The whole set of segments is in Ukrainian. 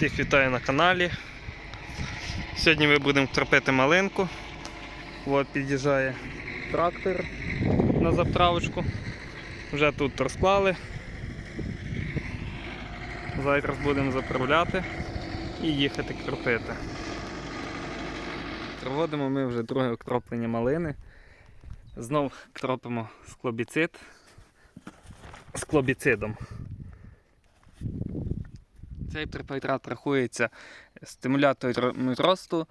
Всіх вітаю на каналі. Сьогодні ми будемо кропити малинку. От під'їжджає трактор на заправочку. Вже тут розклали. Зараз будемо заправляти і їхати кропити. Проводимо ми вже друге кроплення малини. Знов кропимо склобіцид з клобіцидом. Цей препарат рахується стимулятором росту,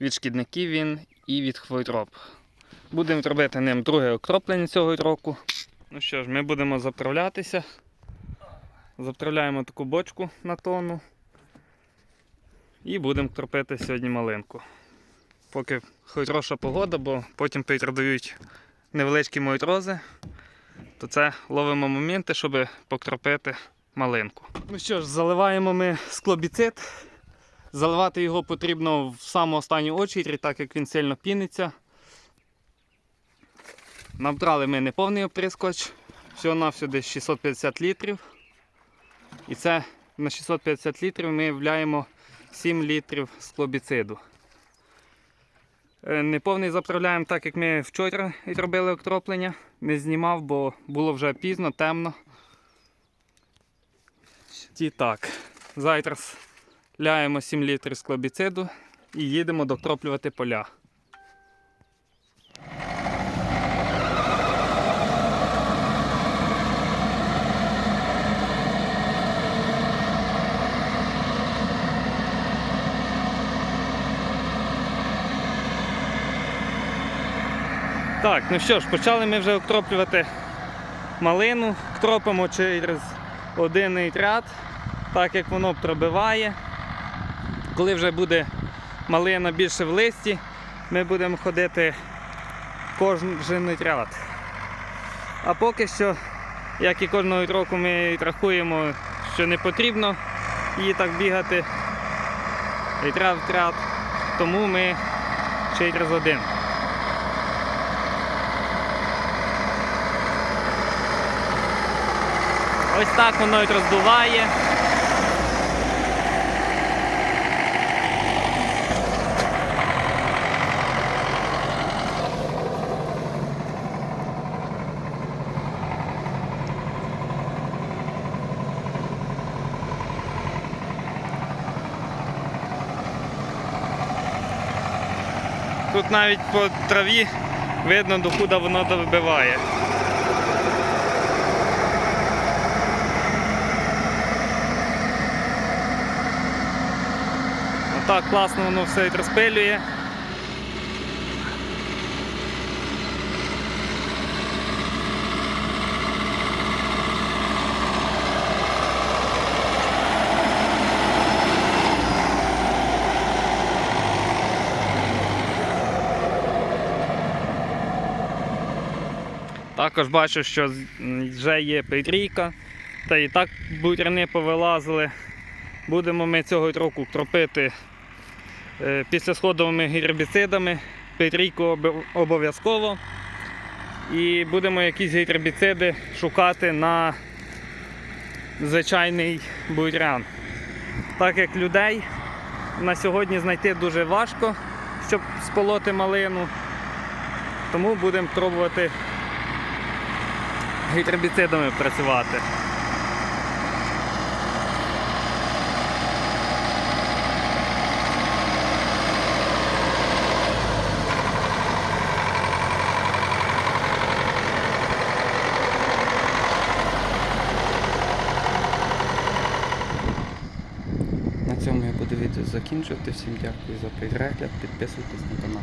від шкідників він і від хвороб. Будемо робити ним друге окроплення цього року. Ну що ж, ми будемо заправлятися. Заправляємо таку бочку на тонну. І будемо кропити сьогодні малинку. Поки хороша погода, бо потім передають невеличкі мойтрози, то це ловимо моменти, щоб покропити малинку. Ну що ж, заливаємо ми склобіцид. Заливати його потрібно в саму останню очередь, так як він сильно піниться. Набрали ми неповний оприскоч, всього на все десь 650 літрів. І це на 650 літрів ми вляємо 7 літрів склобіциду. Е, Неповний заправляємо так, як ми вчора робили окроплення. Не знімав, бо було вже пізно, темно. І так, зараз ляємо 7 літрів склобіциду і їдемо докроплювати поля. Так, ну що ж, почали ми вже окроплювати малину, кропимо через один ряд, так як воно пробиває. Коли вже буде малина більше в листі, ми будемо ходити кожен ряд. А поки що, як і кожного року, ми рахуємо, що не потрібно її так бігати ряд, тому ми через один. Ось так воно і роздуває. Тут навіть по траві видно, докуди воно добиває. Отак класно воно все розпилює. Також бачу, що вже є петрійка, та і так буряни повилазили. Будемо ми цього року кропити післясходовими гербіцидами, петрійку об- обов'язково. І будемо якісь гербіциди шукати на звичайний бурян. Так як людей на сьогодні знайти дуже важко, щоб сполоти малину. Тому будемо пробувати гербіцидами працювати. Буду закінчувати. Всім дякую за перегляд. Підписуйтесь на канал.